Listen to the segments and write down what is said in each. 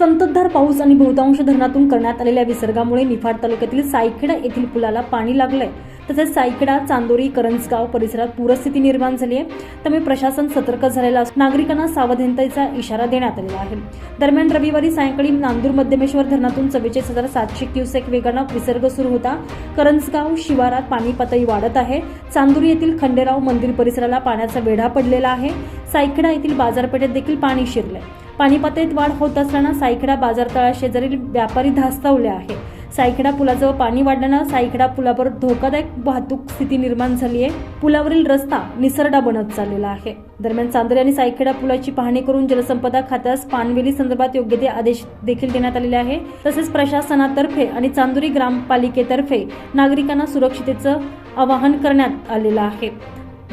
संततधार पाऊस आणि बहुतांश धरणातून करण्यात आलेल्या विसर्गामुळे निफाड तालुक्यातील सायखेडा येथील पुलाला पाणी लागलंय. तसेच सायखेडा चांदोरी करंजगाव परिसरात पूरस्थिती निर्माण झाली आहे. त्यामुळे प्रशासन सतर्क झालेला असून नागरिकांना सावधानतेचा इशारा देण्यात आलेला आहे. दरम्यान रविवारी सायंकाळी नांदूर मध्यमेश्वर धरणातून चव्वेचाळीस हजार सातशे क्युसेक वेगानं विसर्ग सुरू होता. करंजगाव शिवारात पाणी पातळी वाढत आहे. चांदोरी येथील खंडेराव मंदिर परिसराला पाण्याचा वेढा पडलेला आहे. सायखेडा येथील बाजारपेठेत देखील पाणी शिरलंय. पाणीपातळीत वाढ होत असताना सायखेडा बाजारतळा शेजारील व्यापारी धास्तावले आहे. सायखेडा पुलाजवळ पाणी वाढल्यानं सायखेडा पुलावर धोकादायक वाहतूक स्थिती निर्माण झाली आहे पुलावरील रस्ता निसरडा बनत चाललेला आहे. दरम्यान चांदोरी आणि सायखेडा पुलाची पाहणी करून जलसंपदा खात्यास पाणवेली संदर्भात योग्य ते आदेश देखील देण्यात आलेले आहे. तसेच प्रशासनातर्फे आणि चांदोरी ग्रामपालिकेतर्फे नागरिकांना सुरक्षितेचं आवाहन करण्यात आलेलं आहे.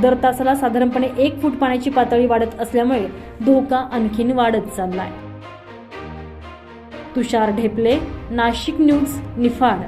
दर तासाला साधारणपणे एक फूट पाण्याची पातळी वाढत असल्यामुळे धोका आणखीन वाढत चाललाय. तुषार ढेपले नाशिक न्यूज निफाड